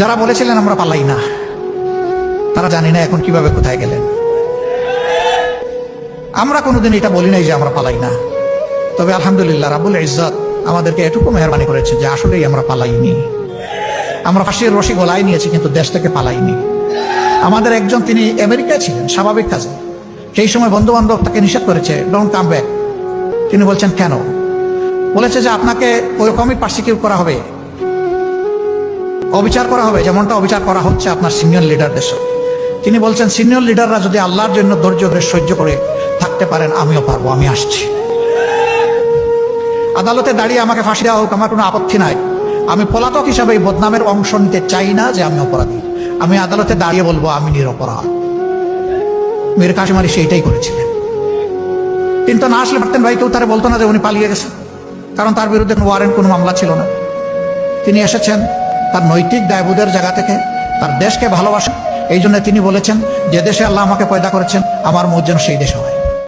যারা বলেছিলেন আমরা পালাই না, তারা জানি না এখন কীভাবে কোথায় গেলেন। আমরা কোনোদিন এটা বলি নাই যে আমরা পালাই না। তবে আলহামদুলিল্লাহ রাবুল ইজ্জত আমাদেরকে এটুকু মেহরবানি করেছে যে আসলেই আমরা পালাইনি। আমরা ফাঁসির রশি গলায় নিয়েছি, কিন্তু দেশ থেকে পালাইনি। আমাদের একজন তিনি আমেরিকায় ছিলেন, স্বাভাবিক কাজে। সেই সময় বন্ধু বান্ধব তাকে নিষেধ করেছে ডোন্ট কাম ব্যাক তিনি বলছেন, কেন? বলেছে যে আপনাকে ওইরকমই পার্সিকিউট করা হবে। অবিচার করা হবে, যেমনটা অবিচার করা হচ্ছে আপনার সিনিয়র লিডারদের সাথে তিনি বলছেন সিনিয়র লিডাররা যদি আল্লাহর জন্য ধৈর্য ধরে সহ্য করে থাকতে পারেন, আমিও পারব, আমি আসছি। আদালতে দাঁড়িয়ে আমাকে ফাঁসি দেওয়া হোক, আমার কোনো আপত্তি নাই। আমি পলাতক হিসাবে এই বদনামের অংশ নিতে চাই না যে আমি অপরাধী। আমি আদালতে দাঁড়িয়ে বলব, আমি নিরপরাধ। মীর কাশিম আলী সেইটাই করেছিলেন। কিন্তু না আসলে পারতেন ভাই কেউ তারা বলতো না যে উনি পালিয়ে গেছেন, কারণ তার বিরুদ্ধে ওয়ারেন্ট কোনো মামলা ছিল না। তিনি এসেছেন তার নৈতিক দায়বোধের জায়গা থেকে তার দেশকে ভালোবাসা। এই জন্য তিনি বলেছেন, যে দেশে আল্লাহ আমাকে পয়দা করেছেন, আমার মত যেন সেই দেশ হয়।